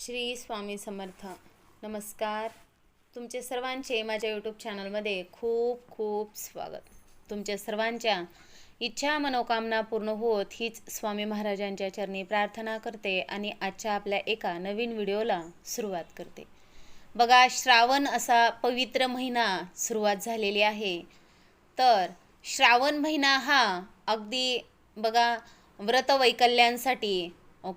श्री स्वामी समर्थ. नमस्कार. तुमचे सर्वांचे माझ्या यूट्यूब चॅनलमध्ये खूप खूप स्वागत. तुमच्या सर्वांच्या इच्छा मनोकामना पूर्ण होत हीच स्वामी महाराजांच्या चरणी प्रार्थना करते आणि आजच्या आपल्या एका नवीन व्हिडिओला सुरुवात करते. बघा श्रावण असा पवित्र महिना सुरुवात झालेली आहे. तर श्रावण महिना हा अगदी बघा व्रतवैकल्यांसाठी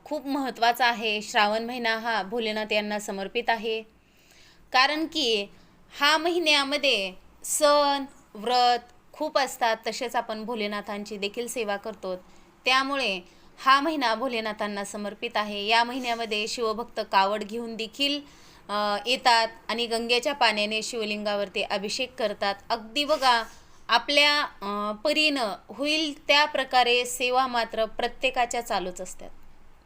खूप महत्त्वाचा आहे. श्रावण महिना हा भोलेनाथ यांना समर्पित आहे. कारण की हा महिन्यामध्ये सण व्रत खूप असतात. तसेच आपण भोलेनाथांची देखील सेवा करतो. त्यामुळे हा महिना भोलेनाथांना समर्पित आहे. या महिन्यामध्ये शिवभक्त कावड घेऊन देखील येतात आणि गंगेच्या पाण्याने शिवलिंगावरती अभिषेक करतात. अगदी बघा आपल्या परीनं होईल त्या प्रकारे सेवा मात्र प्रत्येकाच्या चालूच असतात.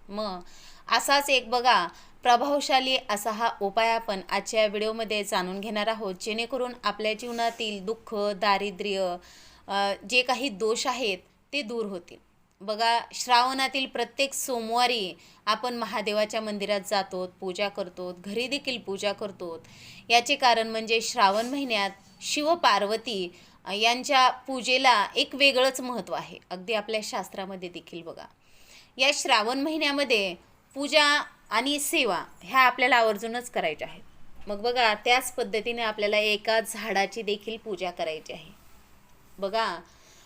मग असाच एक बघा प्रभावशाली असा हा उपाय आपण आजच्या व्हिडिओमध्ये जाणून घेणार आहोत जेणेकरून आपल्या जीवनातील दुःख दारिद्र्य जे काही दोष आहेत ते दूर होतील. बघा श्रावणातील प्रत्येक सोमवारी आपण महादेवाच्या मंदिरात जातो पूजा करतो घरी देखील पूजा करतो. याचे कारण म्हणजे श्रावण महिन्यात शिवपार्वती यांच्या पूजेला एक वेगळंच महत्त्व आहे. अगदी आपल्या शास्त्रामध्ये देखील बघा. या श्रावण महिन्यामध्ये पूजा आणि सेवा ह्या आपल्याला आवर्जूनच करायच्या आहेत. मग बघा त्याच पद्धतीने आपल्याला एका झाडाची देखील पूजा करायची आहे. बघा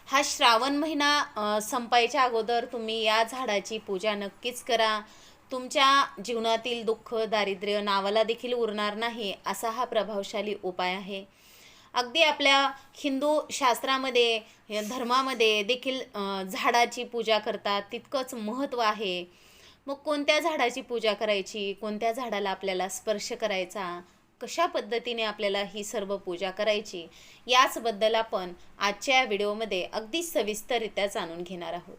हा श्रावण महिना संपायच्या अगोदर तुम्ही या झाडाची पूजा नक्कीच करा. तुमच्या जीवनातील दुःख दारिद्र्य नावाला देखील उरणार नाही असा हा प्रभावशाली उपाय आहे. अगदी आपल्या हिंदू शास्त्रामध्ये धर्मामध्ये देखील झाडाची पूजा करतात. तितकंच महत्त्व आहे. मग कोणत्या झाडाची पूजा करायची? कोणत्या झाडाला आपल्याला स्पर्श करायचा? कशा पद्धतीने आपल्याला ही सर्व पूजा करायची? याचबद्दल आपण आजच्या व्हिडिओमध्ये अगदी सविस्तररित्या जाणून घेणार आहोत.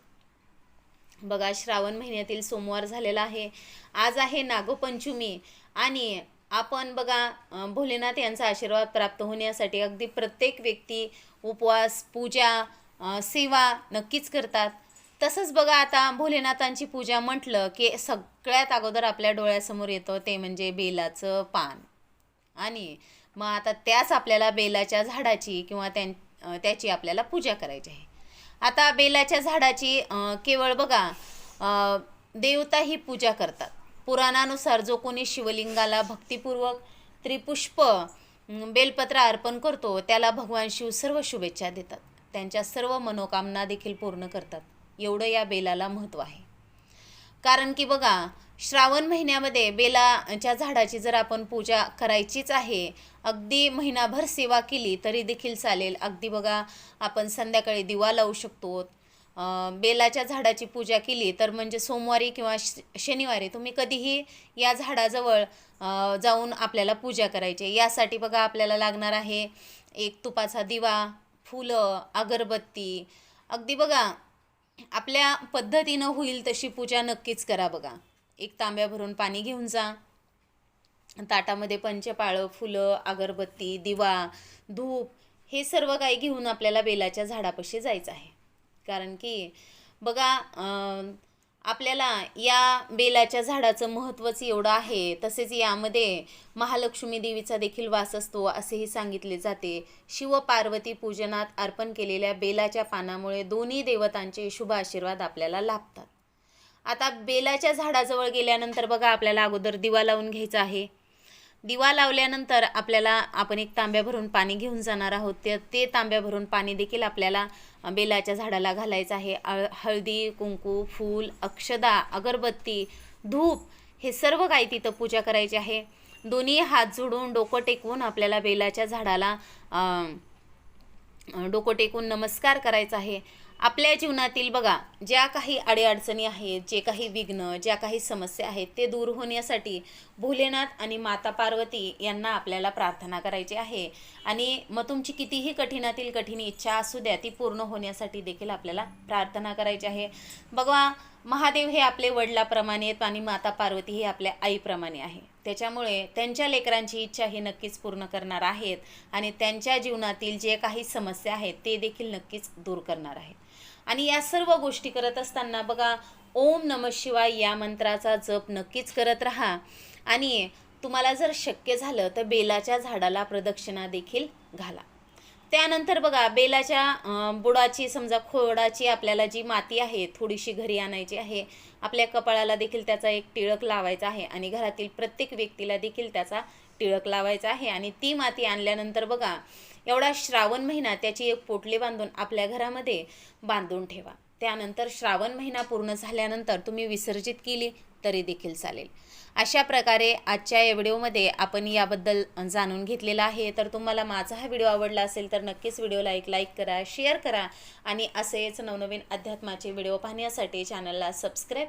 बघा श्रावण महिन्यातील सोमवार झालेला आहे. आज आहे नागपंचमी आणि आपण बघा भोलेनाथ यांचा आशीर्वाद प्राप्त होण्यासाठी अगदी प्रत्येक व्यक्ती उपवास पूजा सेवा नक्कीच करतात. तसंच बघा आता भोलेनाथांची पूजा म्हटलं की सगळ्यात अगोदर आपल्या डोळ्यासमोर येतं ते म्हणजे बेलाचं पान. आणि मग आता त्याच आपल्याला बेलाच्या झाडाची किंवा त्यां त्याची आपल्याला पूजा करायची आहे. आता बेलाच्या झाडाची केवळ बघा देवता ही पूजा करतात. पुराणानुसार जो कोणी शिवलिंगाला भक्तिपूर्वक त्रिपुष्प बेलपत्र अर्पण करतो त्याला भगवान शिव सर्व शुभेच्छा देतात. त्यांच्या सर्व मनोकामना देखील पूर्ण करतात. एवढं या बेलाला महत्त्व आहे. कारण की बघा श्रावण महिन्यामध्ये बेलाच्या झाडाची जर आपण पूजा करायचीच आहे अगदी महिनाभर सेवा केली तरी देखील चालेल. अगदी बघा आपण संध्याकाळी दिवा लावू शकतो बेलाच्या झाडाची पूजा केली तर म्हणजे सोमवारी किंवा श शनिवारी तुम्ही कधीही या झाडाजवळ जाऊन आपल्याला पूजा करायची. यासाठी बघा आपल्याला लागणार आहे एक तुपाचा दिवा फुलं अगरबत्ती. अगदी बघा आपल्या पद्धतीनं होईल तशी पूजा नक्कीच करा बघा. एक तांब्या भरून पाणी घेऊन जा. ताटामध्ये पंचपाळं फुलं अगरबत्ती दिवा धूप हे सर्व काही घेऊन आपल्याला बेलाच्या झाडापाशी जायचं आहे. कारण की बघा आपल्याला या बेलाच्या झाडाचं महत्त्वच एवढं आहे. तसेच यामध्ये महालक्ष्मी देवीचा देखील वास असतो असेही सांगितले जाते. शिव पार्वती पूजनात अर्पण केलेल्या बेलाच्या पानामुळे दोन्ही देवतांचे शुभ आशीर्वाद आपल्याला लाभतात. आता बेलाच्या झाडाजवळ गेल्यानंतर बघा आपल्याला अगोदर दिवा लावून घ्यायचा आहे. दिवा लावल्यानंतर आपल्याला आपण एक तांब्या भरून पाणी घेऊन जाणार आहोत. ते ते तांब्या भरून पाणी देखील आपल्याला बेलाच्या झाडाला घालायचं आहे. हळदी कुंकू फूल अक्षदा अगरबत्ती धूप हे सर्व काही तिथं पूजा करायची आहे. दोन्ही हात जोडून डोकं टेकवून आपल्याला बेलाच्या झाडाला डोकं टेकून नमस्कार करायचा आहे. आपल्या जीवनातील बघा ज्या काही अडीअडचणी आहेत जे काही विघ्न ज्या काही समस्या आहेत ते दूर होण्यासाठी भोलेनाथ आणि माता पार्वती यांना आपल्याला प्रार्थना करायची आहे. आणि मग तुमची कितीही कठीणातील कठीण इच्छा असू द्या ती पूर्ण होण्यासाठी देखील आपल्याला प्रार्थना करायची आहे. बघा महादेव हे आपले वडिलाप्रमाणे आहेत आणि माता पार्वती ही आपल्या आईप्रमाणे आहे. त्याच्यामुळे त्यांच्या लेकरांची इच्छा ही नक्कीच पूर्ण करणार आहेत आणि त्यांच्या जीवनातील जे काही समस्या आहेत ते देखील नक्कीच दूर करणार आहेत. आणि या सर्व गोष्टी करत असताना बघा ओम नम शिवाय या मंत्राचा जप नक्कीच करत राहा. आणि तुम्हाला जर शक्य झालं तर बेलाच्या झाडाला प्रदक्षिणा देखील घाला. त्यानंतर बघा बेलाच्या बुडाची समजा खोडाची आपल्याला जी माती आहे थोडीशी घरी आणायची आहे आपल्या कपाळाला देखील त्याचा एक टिळक लावायचा आहे आणि घरातील प्रत्येक व्यक्तीला देखील त्याचा टिळक लावायचा आहे आणि ती माती आणल्यानंतर बघा एवढा श्रावण महिना त्याची एक पोटली बांधून आपल्या घरामध्ये बांधून ठेवा. त्यानंतर श्रावण महिना पूर्ण झाल्यानंतर तुम्ही विसर्जित केली तरी देखील चालेल. अशा प्रकारे आजच्या या व्हिडिओमध्ये आपण याबद्दल जाणून घेतलेलं आहे. तर तुम्हाला माझा हा व्हिडिओ आवडला असेल तर नक्कीच व्हिडिओला एक लाईक करा शेअर करा आणि असेच नवनवीन अध्यात्माचे व्हिडिओ पाहण्यासाठी चॅनलला सबस्क्राईब